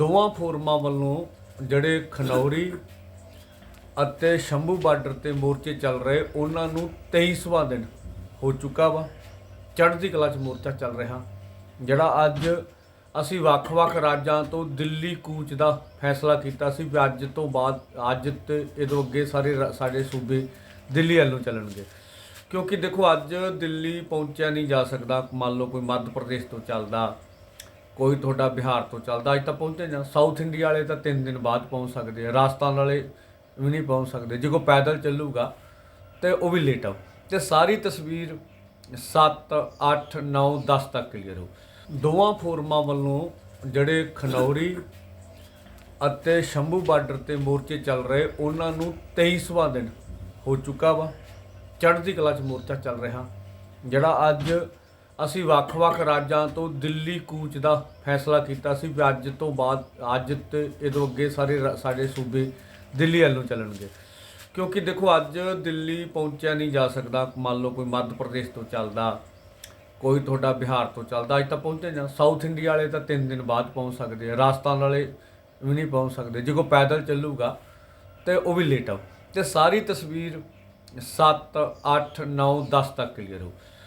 ਦੋਵਾਂ ਫੋਰਮਾਂ ਵੱਲੋਂ ਜਿਹੜੇ ਖਨੌਰੀ ਅਤੇ ਸ਼ੰਭੂ ਬਾਰਡਰ ਤੇ ਮੋਰਚੇ ਚੱਲ ਰਹੇ, ਉਹਨਾਂ ਨੂੰ 23ਵਾਂ ਦਿਨ ਹੋ ਚੁੱਕਾ ਵਾ। ਚੜ੍ਹਦੀ ਕਲਾ 'ਚ ਮੋਰਚਾ ਚੱਲ ਰਿਹਾ। ਜਿਹੜਾ ਅੱਜ ਅਸੀਂ ਵੱਖ-ਵੱਖ ਰਾਜਾਂ ਤੋਂ ਦਿੱਲੀ ਕੂਚ ਦਾ ਫੈਸਲਾ ਕੀਤਾ ਸੀ ਵੀ ਅੱਜ ਤੋਂ ਬਾਅਦ, ਅੱਜ ਤੇ ਇਹਦੋਂ ਅੱਗੇ ਸਾਰੇ ਰਾ- ਸਾਡੇ ਸੂਬੇ ਦਿੱਲੀ ਵੱਲੋਂ ਚੱਲਣਗੇ। ਕਿਉਂਕਿ ਦੇਖੋ, ਅੱਜ ਦਿੱਲੀ ਪਹੁੰਚਿਆ ਨਹੀਂ ਜਾ ਸਕਦਾ। ਮੰਨ ਲਓ ਕੋਈ ਮੱਧ ਪ੍ਰਦੇਸ਼ ਤੋਂ ਚੱਲਦਾ। ਕੋਈ ਤੁਹਾਡਾ ਬਿਹਾਰ ਤੋਂ ਚੱਲਦਾ, ਅੱਜ ਤਾਂ ਪਹੁੰਚੇ ਨਾ ਸਾਊਥ ਇੰਡੀਆ ਵਾਲੇ ਤਾਂ 3 ਦਿਨ ਬਾਅਦ ਪਹੁੰਚ ਸਕਦੇ ਆ, ਰਾਜਸਥਾਨ ਵਾਲੇ ਵੀ ਨਹੀਂ ਪਹੁੰਚ ਸਕਦੇ, ਜੇ ਕੋਈ ਪੈਦਲ ਚੱਲੂਗਾ ਤੇ ਉਹ ਵੀ ਲੇਟ ਆਉ ਤੇ ਸਾਰੀ ਤਸਵੀਰ 7 8 9 10 ਤੱਕ ਕਲੀਅਰ ਹੋ। ਦੋਵਾਂ ਫੋਰਮਾਂ ਵੱਲੋਂ ਜਿਹੜੇ ਖਨੌਰੀ ਅਤੇ ਸ਼ੰਭੂ ਬਾਰਡਰ ਤੇ ਮੋਰਚੇ ਚੱਲ ਰਹੇ, ਉਹਨਾਂ ਨੂੰ 23ਵਾਂ ਦਿਨ ਹੋ ਚੁੱਕਾ ਵਾ। ਚੜ੍ਹਦੀ ਕਲਾ 'ਚ ਮੋਰਚਾ ਚੱਲ ਰਿਹਾ, ਜਿਹੜਾ ਅੱਜ ਅਸੀਂ ਵੱਖ-ਵੱਖ ਰਾਜਾਂ ਤੋਂ ਦਿੱਲੀ ਕੂਚ ਦਾ ਫੈਸਲਾ ਕੀਤਾ ਸੀ ਵੀ ਅੱਜ ਤੋਂ ਬਾਅਦ, ਅੱਜ ਤੇ ਇਹਦੋਂ ਅੱਗੇ ਸਾਰੇ ਰਾ- ਸਾਡੇ ਸੂਬੇ ਦਿੱਲੀ ਵੱਲੋਂ ਚੱਲਣਗੇ। ਕਿਉਂਕਿ ਦੇਖੋ ਅੱਜ ਦਿੱਲੀ ਪਹੁੰਚਿਆ ਨਹੀਂ ਜਾ ਸਕਦਾ। ਮੰਨ ਲਓ ਕੋਈ ਮੱਧ ਪ੍ਰਦੇਸ਼ ਤੋਂ ਚੱਲਦਾ, ਕੋਈ ਤੁਹਾਡਾ ਬਿਹਾਰ ਤੋਂ ਚੱਲਦਾ, ਅੱਜ ਤਾਂ ਪਹੁੰਚੇ ਨਾ ਸਾਊਥ ਇੰਡੀਆ ਵਾਲੇ ਤਾਂ 3 ਦਿਨ ਬਾਅਦ ਪਹੁੰਚ ਸਕਦੇ ਆ। ਰਾਜਸਥਾਨ ਵਾਲੇ ਵੀ ਨਹੀਂ ਪਹੁੰਚ ਸਕਦੇ। ਜੇ ਕੋਈ ਪੈਦਲ ਚੱਲੂਗਾ ਤੇ ਉਹ ਵੀ ਲੇਟ ਆਉ ਤੇ ਸਾਰੀ ਤਸਵੀਰ 7 8 9 10 ਤੱਕ ਕਲੀਅਰ ਹੋ।